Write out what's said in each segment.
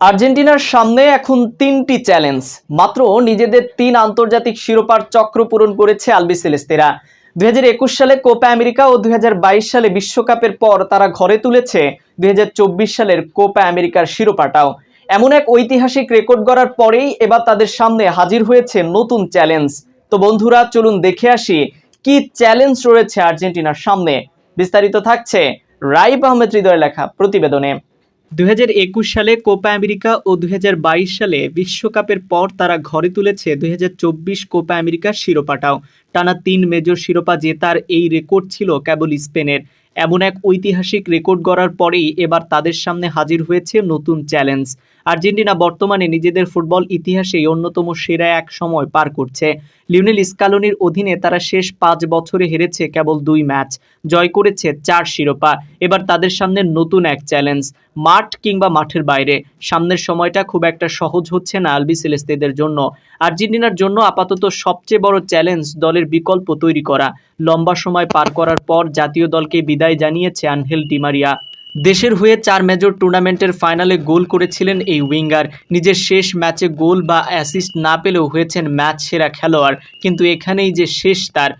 আর্জেন্টিনার সামনে এখন তিনটি চ্যালেঞ্জ। মাত্র নিজেদের তিন আন্তর্জাতিক শিরোপার চক্র পূরণ করেছে আলবি সেলেস্তেরা। দুই সালে কোপা আমেরিকা ও দুই হাজার বাইশ সালে বিশ্বকাপের পর তারা ঘরে তুলেছে দুই সালের কোপা আমেরিকার শিরোপাটাও। এমন এক ঐতিহাসিক রেকর্ড গড়ার পরেই এবার তাদের সামনে হাজির হয়েছে নতুন চ্যালেঞ্জ। তো বন্ধুরা, চলুন দেখে আসি কি চ্যালেঞ্জ রয়েছে আর্জেন্টিনার সামনে। বিস্তারিত থাকছে রাইব আহমেদ হৃদয় লেখা প্রতিবেদনে। দুই হাজার একুশ সালে কোপা আমেরিকা ও দুই হাজার বাইশ সালে বিশ্বকাপের পর তারা ঘরে তুলেছে দুই হাজার চব্বিশ কোপা আমেরিকার শিরোপাটাও। টানা তিন মেজর শিরোপা জেতার এই রেকর্ড ছিল কেবল স্পেনের। এমন এক ঐতিহাসিক রেকর্ড গড়ার পরেই এবার তাদের সামনে হাজির হয়েছে নতুন চ্যালেঞ্জ। আর্জেন্টিনা বর্তমানে নিজেদের ফুটবল ইতিহাসে অন্যতম সেরা এক সময় পার করছে। লিওনেল স্কালোনির অধীনে তারা শেষ পাঁচ বছরে হেরেছে কেবল দুই ম্যাচ, জয় করেছে চার শিরোপা। এবার তাদের সামনে নতুন এক চ্যালেঞ্জ, মাঠ কিংবা মাঠের বাইরে। সামনের সময়টা খুব একটা সহজ হচ্ছে না আলবি সেলেস্তেদের জন্য। আর্জেন্টিনার জন্য আপাতত সবচেয়ে বড় চ্যালেঞ্জ দলের বিকল্প তৈরি করা। লম্বা সময় পার করার পর জাতীয় দলকে বিদায় জানিয়েছে আনহেল ডিমারিয়া দেশের হয়ে চার মেজর টুর্নামেন্টের ফাইনালে গোল করেছিলেন এই উইঙ্গার। নিজের শেষ ম্যাচে গোল বা অ্যাসিস্ট না পেলেও হয়েছেন ম্যাচ সেরা খেলোয়াড়। কিন্তু এখানেই যে শেষ তার।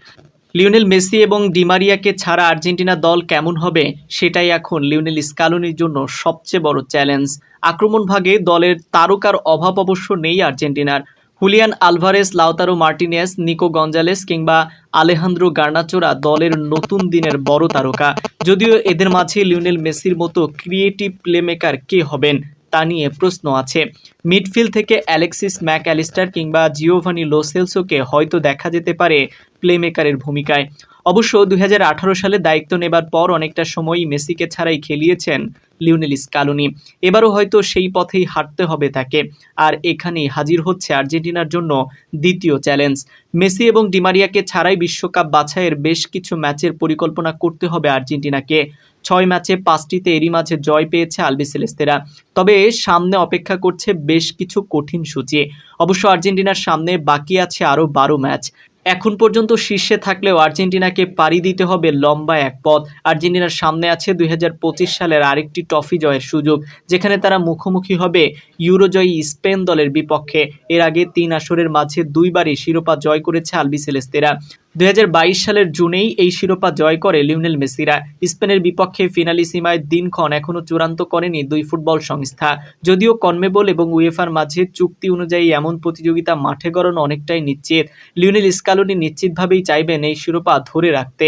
লিওনেল মেসি এবং ডিমারিয়াকে ছাড়া আর্জেন্টিনা দল কেমন হবে, সেটাই এখন লিওনেল স্কালোনির জন্য সবচেয়ে বড় চ্যালেঞ্জ আক্রমণ ভাগে দলের তারকার অভাব অবশ্য নেই আর্জেন্টিনার। Julian Alvarez, Lautaro Martinez, Nico Gonzalez কিংবা আলেহান্দ্রো গার্নাচোরা দলের নতুন দিনের বড় তারকা। যদিও এদের মাঝে লিওনেল মেসির মতো ক্রিয়েটিভ প্লেমেকার কে হবেন তা নিয়ে প্রশ্ন আছে। মিডফিল্ড থেকে অ্যালেক্সিস ম্যাক অ্যালিস্টার কিংবা জিওভানি লোসেলসোকে হয়তো দেখা যেতে পারে প্লেমেকারের ভূমিকায়। অবশ্য দুই হাজার আঠারো সালে দায়িত্ব নেবার পর অনেকটা সময়ই মেসিকে ছাড়াই খেলিয়েছেন লিওনেল স্কালুনি। এবারও হয়তো সেই পথেই হাঁটতে হবে তাকে। আর এখানেই হাজির হচ্ছে আর্জেন্টিনার জন্য দ্বিতীয় চ্যালেঞ্জ। মেসি এবং ডিমারিয়াকে ছাড়াই বিশ্বকাপ বাছাইয়ের বেশ কিছু ম্যাচের পরিকল্পনা করতে হবে আর্জেন্টিনাকে। ছয় ম্যাচে পাঁচটিতে এরই মাঝে জয় পেয়েছে আলবি সেলেস্তেরা। তবে সামনে অপেক্ষা করছে বেশ কিছু কঠিন সূচি। অবশ্য আর্জেন্টিনার সামনে বাকি আছে আরও বারো ম্যাচ। এখন পর্যন্ত শীর্ষে থাকলেও আর্জেন্টিনাকে পাড়ি দিতে হবে লম্বা এক পথ। আর্জেন্টিনার সামনে আছে দুই হাজার পঁচিশ সালের আরেকটি ট্রফি জয়ের সুযোগ, যেখানে তারা মুখোমুখি হবে ইউরোজয়ী স্পেন দলের বিপক্ষে। এর আগে তিন আসরের মাঝে দুইবারই শিরোপা জয় করেছে আলবি সেলেস্তেরা। দুই হাজার বাইশ সালের জুনেই এই শিরোপা জয় করে লিওনেল মেসিরা। স্পেনের বিপক্ষে ফিনালি সীমায় দিনক্ষণ এখনও চূড়ান্ত করেনি দুই ফুটবল সংস্থা। যদিও কনমেবল এবং উয়েফার মাঝে চুক্তি অনুযায়ী এমন প্রতিযোগিতা মাঠে গড়ন অনেকটাই নিশ্চিত। লিওনেল স্কালোনি নিশ্চিতভাবেই চাইবেন এই শিরোপা ধরে রাখতে।